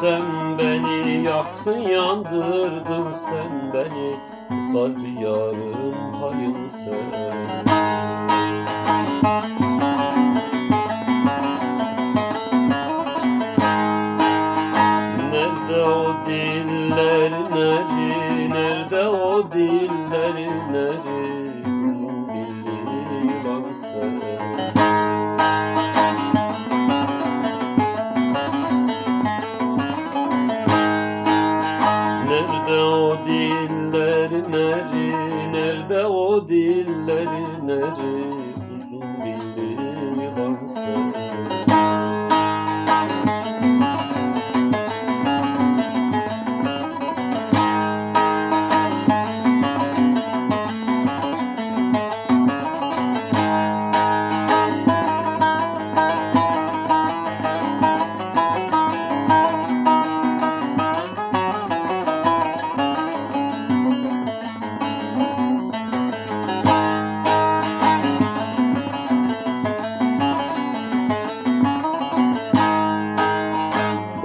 sen beni yaktın yandırdın. Sen beni Kalbi yarım halim sen. Nerede o diller neri? Nerede o diller neri? Uzun dilli yılan sen. Nerede o dillerin eri Nerede o dillerin eri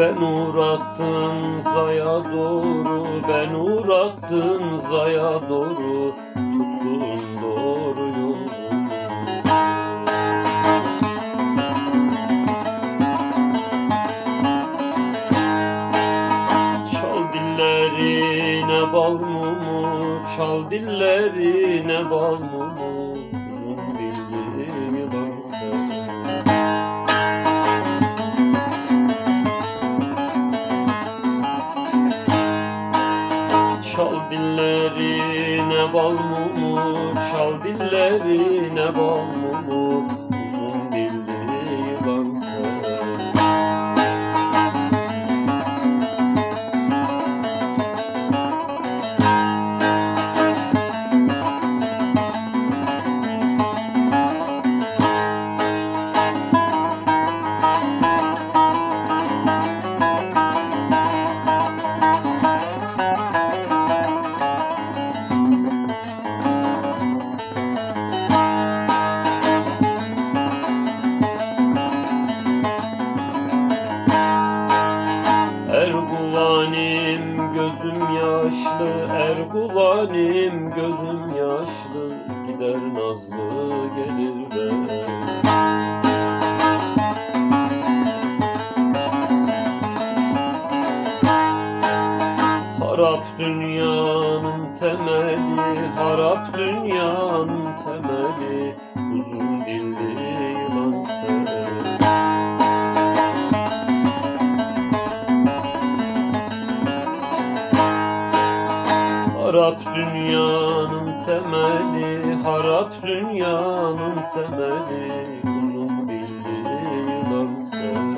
Ben uğrattım zaya doğru Ben uğrattım zaya doğru Tuttum doğru yolu Çal dillerine bal mumu Çal dillerine bal mumu Çal dillerine bal mumu, çal dillerine bal mumu Erguvanim gözüm yaşlı Erguvanim gözüm yaşlı. Gider nazlı gelir be Harap dünyanın temeli Harap dünyanın temeli. Uzun dilli yılan sen harap dünyanın temeli Harap dünyanın temeli. Uzun bildiğin sen